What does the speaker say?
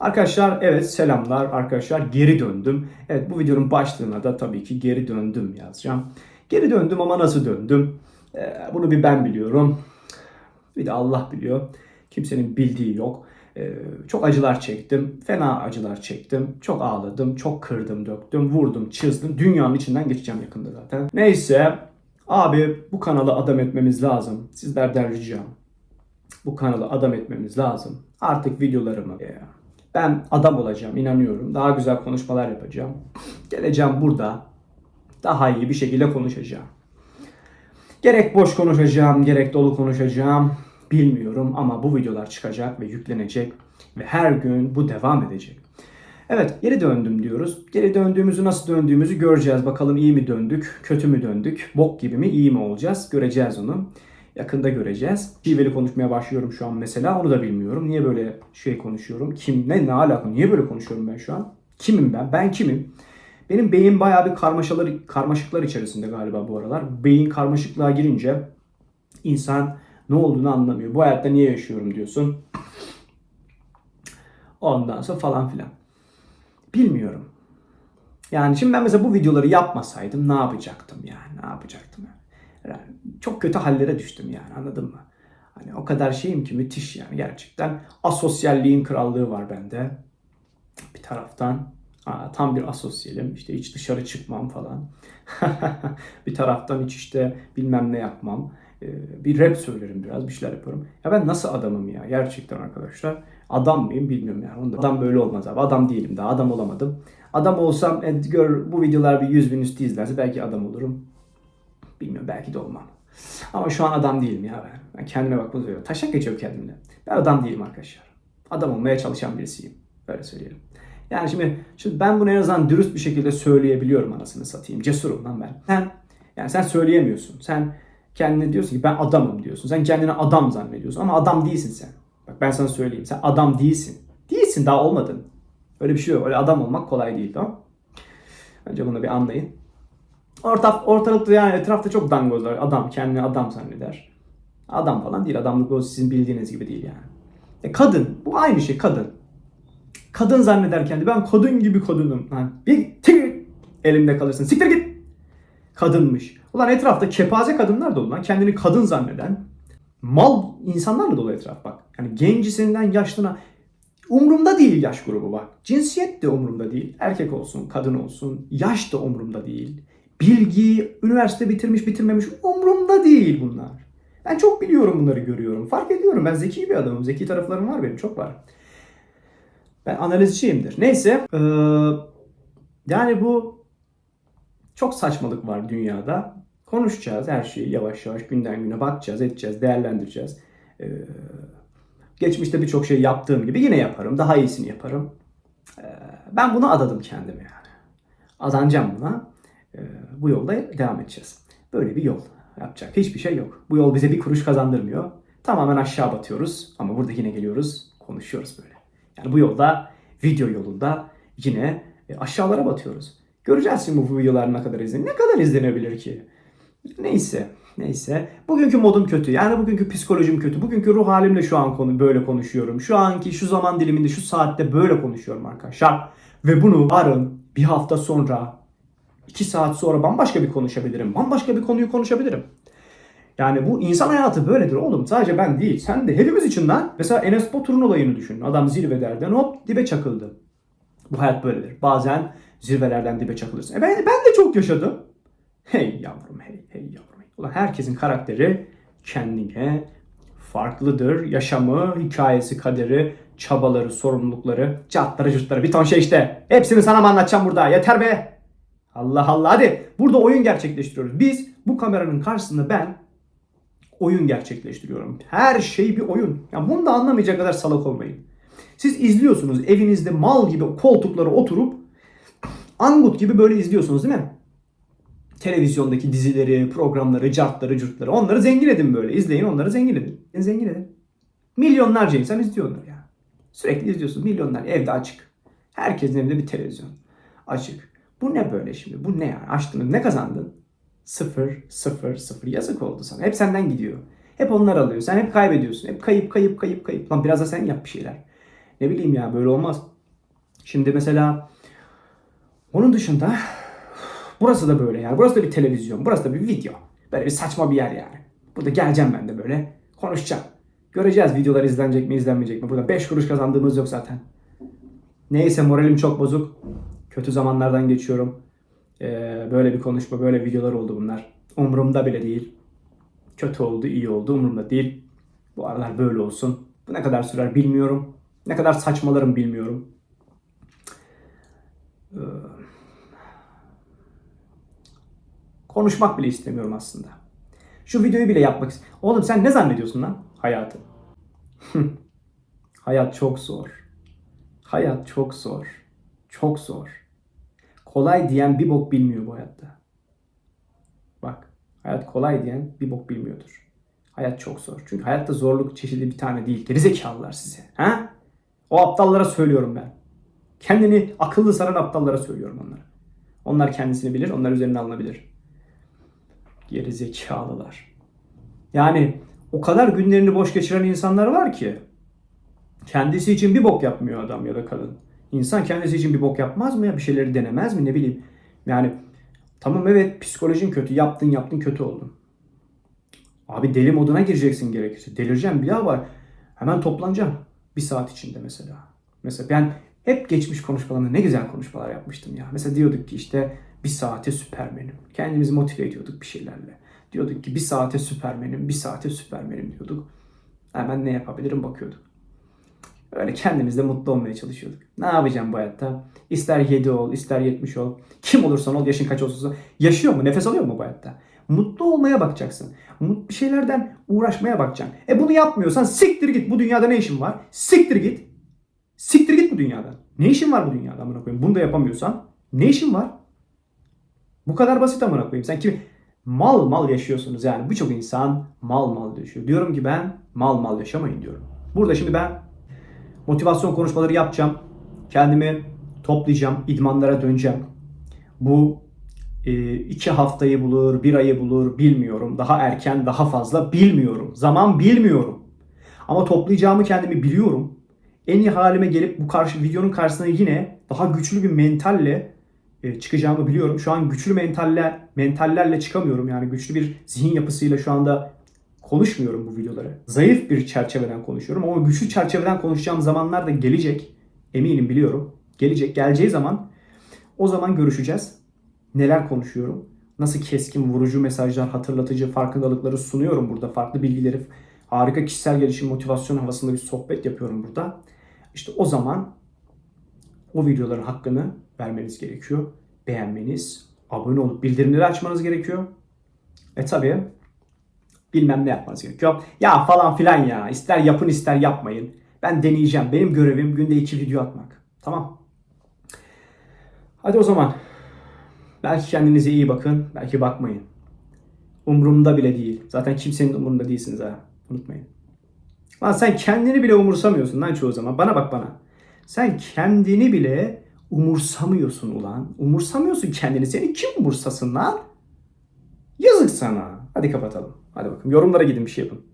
Arkadaşlar evet selamlar arkadaşlar geri döndüm. Evet bu videonun başlığına da tabii ki geri döndüm yazacağım. Geri döndüm ama nasıl döndüm? Ee, bunu bir ben biliyorum. Bir de Allah biliyor. Kimsenin bildiği yok. Ee, çok acılar çektim. Fena acılar çektim. Çok ağladım. Çok kırdım döktüm. Vurdum çizdim. Dünyanın içinden geçeceğim yakında zaten. Neyse. Abi bu kanalı adam etmemiz lazım. Sizlerden ricam. Bu kanalı adam etmemiz lazım. Artık videolarımı e, ben adam olacağım inanıyorum. Daha güzel konuşmalar yapacağım. Geleceğim burada daha iyi bir şekilde konuşacağım. Gerek boş konuşacağım, gerek dolu konuşacağım bilmiyorum ama bu videolar çıkacak ve yüklenecek ve her gün bu devam edecek. Evet geri döndüm diyoruz. Geri döndüğümüzü nasıl döndüğümüzü göreceğiz. Bakalım iyi mi döndük, kötü mü döndük, bok gibi mi, iyi mi olacağız göreceğiz onu. Yakında göreceğiz. Şiveli konuşmaya başlıyorum şu an mesela. Onu da bilmiyorum. Niye böyle şey konuşuyorum? Kim, ne, ne alaka? Niye böyle konuşuyorum ben şu an? Kimim ben? Ben kimim? Benim beyin bayağı bir karmaşalar, karmaşıklar içerisinde galiba bu aralar. Beyin karmaşıklığa girince insan ne olduğunu anlamıyor. Bu hayatta niye yaşıyorum diyorsun. Ondan sonra falan filan. Bilmiyorum. Yani şimdi ben mesela bu videoları yapmasaydım ne yapacaktım yani? Ne yapacaktım? Yani çok kötü hallere düştüm yani anladın mı? Hani o kadar şeyim ki müthiş yani gerçekten. Asosyalliğin krallığı var bende. Bir taraftan aa, tam bir asosyalim. İşte hiç dışarı çıkmam falan. bir taraftan hiç işte bilmem ne yapmam. Ee, bir rap söylerim biraz bir şeyler yaparım. Ya ben nasıl adamım ya gerçekten arkadaşlar. Adam mıyım bilmiyorum yani. Onda adam böyle olmaz abi. Adam değilim daha adam olamadım. Adam olsam gör bu videolar bir 100 bin üstü izlerse belki adam olurum. Bilmiyorum belki de olmam. Ama şu an adam değilim ya ben. Ben kendime bakmak üzere. Taşak geçiyorum kendimle. Ben adam değilim arkadaşlar. Adam olmaya çalışan birisiyim. Öyle söyleyelim. Yani şimdi, şimdi ben bunu en azından dürüst bir şekilde söyleyebiliyorum anasını satayım. Cesurum lan ben. Sen, yani sen söyleyemiyorsun. Sen kendine diyorsun ki ben adamım diyorsun. Sen kendini adam zannediyorsun ama adam değilsin sen. Bak ben sana söyleyeyim. Sen adam değilsin. Değilsin daha olmadın. Öyle bir şey yok. Öyle adam olmak kolay değil tamam Önce bunu bir anlayın. Orta, ortalıkta yani etrafta çok dangozlar. Adam kendini adam zanneder. Adam falan değil. Adamlık o sizin bildiğiniz gibi değil yani. E kadın. Bu aynı şey kadın. Kadın zanneder kendi. Ben kadın gibi kadınım. Lan bir tık elimde kalırsın. Siktir git. Kadınmış. Ulan etrafta kepaze kadınlar dolu lan. Kendini kadın zanneden. Mal insanlarla dolu etraf bak. Yani gencisinden yaşlına umurumda değil yaş grubu bak. Cinsiyet de umurumda değil. Erkek olsun, kadın olsun. Yaş da umurumda değil. Bilgi, üniversite bitirmiş bitirmemiş umurumda değil bunlar. Ben çok biliyorum bunları görüyorum. Fark ediyorum. Ben zeki bir adamım. Zeki taraflarım var benim. Çok var. Ben analizciyimdir. Neyse. Ee, yani bu çok saçmalık var dünyada. Konuşacağız her şeyi yavaş yavaş günden güne bakacağız, edeceğiz, değerlendireceğiz. Ee, geçmişte birçok şey yaptığım gibi yine yaparım. Daha iyisini yaparım. Ee, ben bunu adadım kendime yani. Adanacağım buna. Ee, bu yolda devam edeceğiz. Böyle bir yol. Yapacak hiçbir şey yok. Bu yol bize bir kuruş kazandırmıyor. Tamamen aşağı batıyoruz. Ama burada yine geliyoruz, konuşuyoruz böyle. Yani bu yolda, video yolunda yine e, aşağılara batıyoruz. Göreceğiz şimdi bu videolar ne kadar izlenir. Ne kadar izlenebilir ki? Neyse. Neyse. Bugünkü modum kötü. Yani bugünkü psikolojim kötü. Bugünkü ruh halimle şu an konu böyle konuşuyorum. Şu anki şu zaman diliminde şu saatte böyle konuşuyorum arkadaşlar. Ve bunu yarın bir hafta sonra iki saat sonra bambaşka bir konuşabilirim. Bambaşka bir konuyu konuşabilirim. Yani bu insan hayatı böyledir oğlum. Sadece ben değil. Sen de hepimiz için lan. Mesela Enes Batur'un olayını düşün. Adam zirvelerden hop dibe çakıldı. Bu hayat böyledir. Bazen zirvelerden dibe çakılırsın. E ben, ben de çok yaşadım. Hey yavrum hey hey yavrum. Ulan herkesin karakteri kendine farklıdır. Yaşamı, hikayesi, kaderi, çabaları, sorumlulukları, catları, cırtları bir ton şey işte. Hepsini sana mı anlatacağım burada? Yeter be. Allah Allah hadi. Burada oyun gerçekleştiriyoruz. Biz bu kameranın karşısında ben oyun gerçekleştiriyorum. Her şey bir oyun. Yani bunu da anlamayacak kadar salak olmayın. Siz izliyorsunuz evinizde mal gibi koltuklara oturup angut gibi böyle izliyorsunuz değil mi? televizyondaki dizileri, programları, cartları, curtları onları zengin edin böyle. İzleyin onları zengin edin. Zengin edin. Milyonlarca insan izliyor onları ya. Sürekli izliyorsun. Milyonlar evde açık. Herkesin evinde bir televizyon. Açık. Bu ne böyle şimdi? Bu ne yani? Açtın ne kazandın? Sıfır, sıfır, sıfır. Yazık oldu sana. Hep senden gidiyor. Hep onlar alıyor. Sen hep kaybediyorsun. Hep kayıp, kayıp, kayıp, kayıp. Lan biraz da sen yap bir şeyler. Ne bileyim ya böyle olmaz. Şimdi mesela onun dışında burası da böyle yani. Burası da bir televizyon. Burası da bir video. Böyle bir saçma bir yer yani. Burada geleceğim ben de böyle konuşacağım. Göreceğiz videolar izlenecek mi izlenmeyecek mi. Burada 5 kuruş kazandığımız yok zaten. Neyse moralim çok bozuk. Kötü zamanlardan geçiyorum. Ee, böyle bir konuşma, böyle videolar oldu bunlar. Umurumda bile değil. Kötü oldu, iyi oldu umurumda değil. Bu aralar böyle olsun. Bu ne kadar sürer bilmiyorum. Ne kadar saçmalarım bilmiyorum. Ee, konuşmak bile istemiyorum aslında. Şu videoyu bile yapmak istiyorum. Oğlum sen ne zannediyorsun lan hayatı? Hayat çok zor. Hayat çok zor. Çok zor. Kolay diyen bir bok bilmiyor bu hayatta. Bak, hayat kolay diyen bir bok bilmiyordur. Hayat çok zor. Çünkü hayatta zorluk çeşidi bir tane değil. Gerizekalılar size. Ha? O aptallara söylüyorum ben. Kendini akıllı saran aptallara söylüyorum onlara. Onlar kendisini bilir, onlar üzerine alınabilir. Gerizekalılar. Yani o kadar günlerini boş geçiren insanlar var ki kendisi için bir bok yapmıyor adam ya da kadın. İnsan kendisi için bir bok yapmaz mı ya? Bir şeyleri denemez mi? Ne bileyim. Yani tamam evet psikolojin kötü. Yaptın yaptın kötü oldun. Abi deli moduna gireceksin gerekirse. Delireceğim bir daha var. Hemen toplanacağım. Bir saat içinde mesela. Mesela ben hep geçmiş konuşmalarında ne güzel konuşmalar yapmıştım ya. Mesela diyorduk ki işte bir saate süpermenim. Kendimizi motive ediyorduk bir şeylerle. Diyorduk ki bir saate süpermenim, bir saate süpermenim diyorduk. Hemen ne yapabilirim bakıyorduk. Öyle kendimizde mutlu olmaya çalışıyorduk. Ne yapacağım bu hayatta? İster 7 ol, ister 70 ol. Kim olursan ol, yaşın kaç olursa ol. Yaşıyor mu? Nefes alıyor mu bu hayatta? Mutlu olmaya bakacaksın. Mut- Bir şeylerden uğraşmaya bakacaksın. E bunu yapmıyorsan siktir git. Bu dünyada ne işin var? Siktir git. Siktir git bu dünyadan. Ne işin var bu dünyada amına koyayım? Bunu da yapamıyorsan ne işin var? Bu kadar basit amına koyayım. Sen kim mal mal yaşıyorsunuz yani. Birçok insan mal mal yaşıyor. Diyorum ki ben mal mal yaşamayın diyorum. Burada şimdi ben motivasyon konuşmaları yapacağım. Kendimi toplayacağım. idmanlara döneceğim. Bu e, iki haftayı bulur, bir ayı bulur bilmiyorum. Daha erken, daha fazla bilmiyorum. Zaman bilmiyorum. Ama toplayacağımı kendimi biliyorum. En iyi halime gelip bu karşı videonun karşısına yine daha güçlü bir mentalle e, çıkacağımı biliyorum. Şu an güçlü mentaller mentallerle çıkamıyorum. Yani güçlü bir zihin yapısıyla şu anda konuşmuyorum bu videoları. Zayıf bir çerçeveden konuşuyorum ama güçlü çerçeveden konuşacağım zamanlar da gelecek. Eminim biliyorum. Gelecek. Geleceği zaman o zaman görüşeceğiz. Neler konuşuyorum? Nasıl keskin, vurucu mesajlar, hatırlatıcı farkındalıkları sunuyorum burada. Farklı bilgileri, harika kişisel gelişim, motivasyon havasında bir sohbet yapıyorum burada. İşte o zaman o videoların hakkını vermeniz gerekiyor. Beğenmeniz, abone olup bildirimleri açmanız gerekiyor. E tabi bilmem ne yapmanız gerekiyor. Ya falan filan ya. İster yapın ister yapmayın. Ben deneyeceğim. Benim görevim günde iki video atmak. Tamam. Hadi o zaman. Belki kendinize iyi bakın. Belki bakmayın. Umurumda bile değil. Zaten kimsenin umurunda değilsiniz ha. Unutmayın. Lan sen kendini bile umursamıyorsun lan çoğu zaman. Bana bak bana. Sen kendini bile umursamıyorsun ulan. Umursamıyorsun kendini. Seni kim umursasın lan? Yazık sana. Hadi kapatalım. Hadi bakalım. Yorumlara gidin bir şey yapın.